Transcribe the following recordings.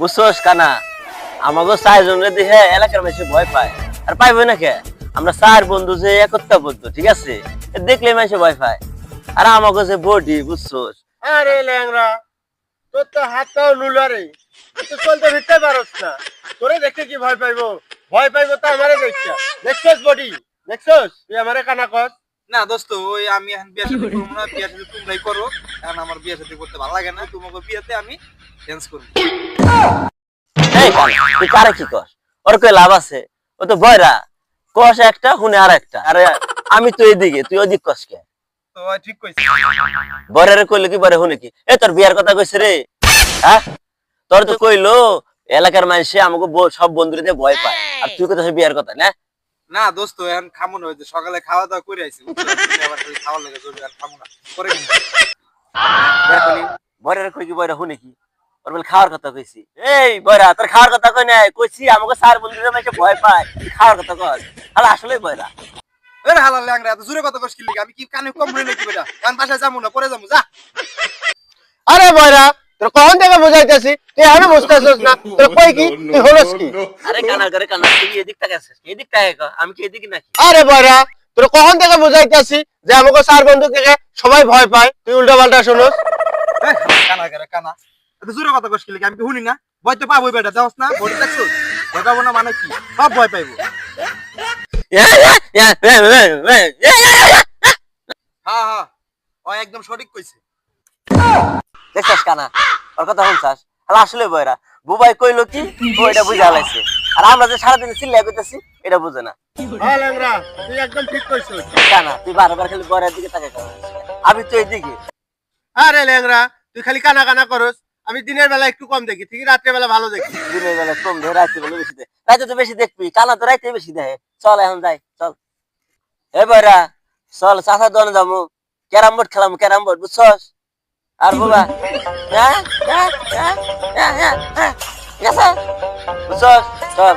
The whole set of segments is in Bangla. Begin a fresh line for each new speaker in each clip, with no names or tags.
বুঝছোস কানা? আমাকে চারজন রে দেখে এলাকার বেশি ভয় পায়। আর পাইবে না কে? আমরা চার বন্ধু যে একত্রাবদ্ধ ঠিক আছে? দেখলে মাসে ভয় পায়। আর আমাকে যে বডি বুঝছোস?
আরে ল্যাংরা তোর তো হাতটাও লুলারে তুই চলতে ফিরতে পারস না। তোরে দেখে কি ভয় পাইবো? ভয় পাইবো তো আমারে দেখছা দেখছস বডি? দেখছস? তুই আমারে কানা কস
না দোস্ত ওই আমি এখন বিয়ে শাদী করব না বিয়ে শাদী তোমরাই করো। এখন আমার বিয়ে শাদী করতে ভালো লাগে না। তোমাকে বিয়েতে আমি ড্যান্স করব।
এই তুই কারে কি কস? ওর কই লাভ আছে। ও তো বয়রা। কস একটা হুনে আর একটা। আরে আমি তো এদিকে তুই ওদিক কস কে?
তো ঠিক কইছি।
বরের কইলো কি বরে হুনে কি? এ তোর বিয়ার কথা কইছে রে। হ্যাঁ? তোর তো কইলো এলাকার মানুষে আমাকে সব বন্ধুদের ভয় পায়। আর তুই কথা বিয়ার কথা না?
না দোস্ত এখন খামো না ওই সকালে খাওয়া দাওয়া করে আইছি আবার খাওয়ার লাগে জরুরি আর খামো না। পরে
বরের কই কি বরে হুনে কি? ওর বলে খাওয়ার কথা কইছি। এই বয়রা তোর খাওয়ার কথা কই নাই? কইছি আমাকে ভয় পায়। খাওয়ার কথা আসলে বয়রা
এ হালাল ল্যাংরা এত জোরে কথা কস কি আমি কি কানে কম হই নাকি বেটা কান বাসায় যাব না পরে যাব যা।
আরে বয়রা তোর কখন থেকে বুঝাইতেছি? তুই এখনও বুঝতেছিস না। তোর কই কি? তুই হলস কি?
আরে কানা করে কানা তুই এদিক থেকে আসিস। এদিক থেকে ক, আমি কি এদিকে নাকি?
আরে বয়রা তোর কখন থেকে বুঝাইতেছি? যে আমাকে চার বন্ধু থেকে সবাই ভয় পায়। তুই উল্টা পাল্টা শুনোস
কানা করে কানা। জোরে কথা কস কি আমি শুনি না? ভয় তো পাবোই বেটা দেওয়াস না? ভয় দেখছ ভয় পাবো না মানে কি? সব ভয় পাইবো। হ্যাঁ হ্যাঁ ও একদম সঠিক কইছে।
দেখছাস কানা? ওর কথা শুনছাস? তাহলে আসলে বয়রা বুবাই কইলো কি ও এটা বুঝা আর আমরা যে সারাদিন চিল্লাই করতেছি এটা বুঝে না।
হ্যাঁ তুই একদম ঠিক কইছিস।
কানা তুই বারবার খালি বরের দিকে আমি তো এদিকে
আরে ল্যাংরা তুই খালি কানা কানা করস। আমি দিনের বেলা একটু কম দেখি ঠিক রাত্রে বেলা ভালো দেখি।
দিনের বেলা কম দেখে, রাত্রে বেলা বেশি দেয় রাতে তো বেশি দেখবি, কালা তো রাতে বেশি দেয় চল এখন যাই, চল। এ বয়রা চল চাষা দোকানে যাব। ক্যারাম বোর্ড খেলাম ক্যারাম বোর্ড, বুঝছস? আর বাবা হ্যাঁ হ্যাঁ হ্যাঁ হ্যাঁ হ্যাঁ হ্যাঁ বুঝছস? চল।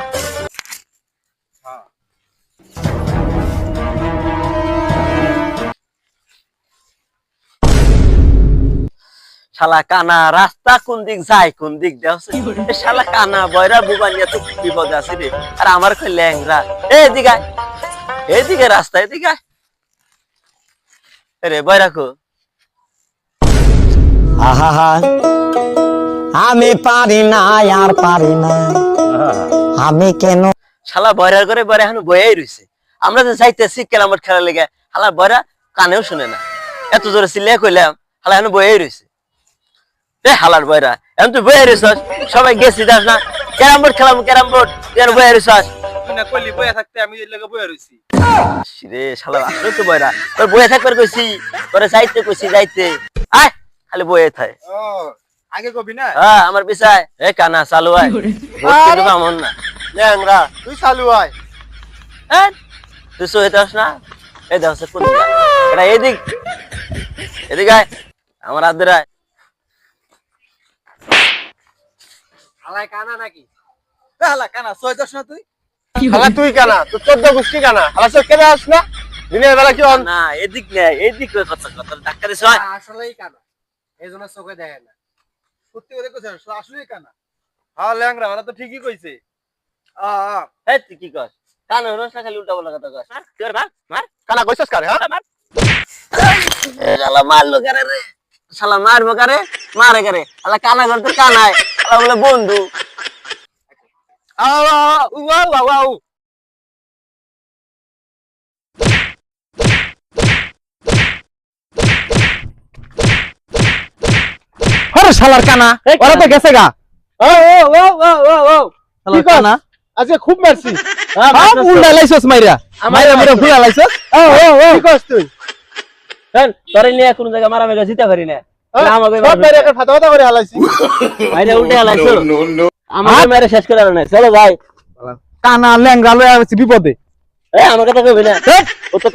শালা কানা রাস্তা কোন দিক যায় কোন দিক দেওয়া শালা কানা বয়রা বুবানিয়া তো বিপদ আছে রে। আর আমার কই ল্যাংরা এদিকে এদিকে রাস্তা এদিকে রে বয়রা কো।
আহা আমি পারি না আর পারি না। আমি কেন?
শালা বয়রার করে বয়রা এখন বয়েই রইছে। আমরা যে যাইতেছি কেরামত খেলা লেগে শালা বয়রা কানেও শুনে না। এত জোরে চিল্লিয়া কইলাম শালা এখন বয়েই রইছে। এ হালার বয়রা এখন তুই বয়ে রইছস সবাই গেছি যাস না। ক্যারাম বোর্ড খেলাম ক্যারাম বোর্ড তুই এখন বয়ে রইছস
না কইলি বইয়া থাকতে আমি এর লাগে বইয়া রইছি।
রে শালা আসলে তো বয়রা তোর বয়ে থাকবার কইছি তোরে যাইতে কইছি যাইতে। আয় খালি বয়ে থায়
ও আগে কবি না?
হ্যাঁ আমার পিছায় এ কানা চালু আয়। না।
ল্যাংরা তুই চালু আয়।
হ্যাঁ তুই না এই দাস কোন এটা এদিক। এদিক আয়। আমার হাত ধরে আয়
হালাই কানা নাকি?
হালা কানা ছয় দশ না তুই?
হালা তুই কানা? তুই চোদ্দ গোষ্ঠী কানা। হালা সব কেন আস না? দিনের বেলা কি
না এদিক এদিক কই কথা কথা ডাক্তারে সয়
আসলেই কানা। এই জন্য চোখে দেখে না।
সত্যি কথা কইছ আসলেই কানা। হ্যাঁ ল্যাংরা ওরা তো ঠিকই কইছে। আ আ।
তুই কি কস? কান হরস না খালি উল্টা বলা কথা মার মার মার।
কানা কইছস কারে হ্যাঁ?
মার। এ শালা মারলো কারে রে? শালা মারবো কারে? মারে কারে? শালা কানা করতে কানায়। বলে বন্ধু
শালার কানা ওরা তো গেছে গা।
ও ও ও ও ও ও।
শালার
কি কস?
কানা।
আজকে খুব মারছি।
সব উল্টা লাইছস মাইরা। মাইরা মাইরা ফুলা লাইছস।
ও ও ও। কি কস তুই?
তোরে নিয়ে কোন জায়গা মারা মেগা জিতে পারি না।
হ্যাঁ?
আমাকে
সব মেরে
শেষ করে চলো ভাই
কানা ল্যাংরা লয়ে আছে বিপদে।
আমাকে তো কবি না। ও তো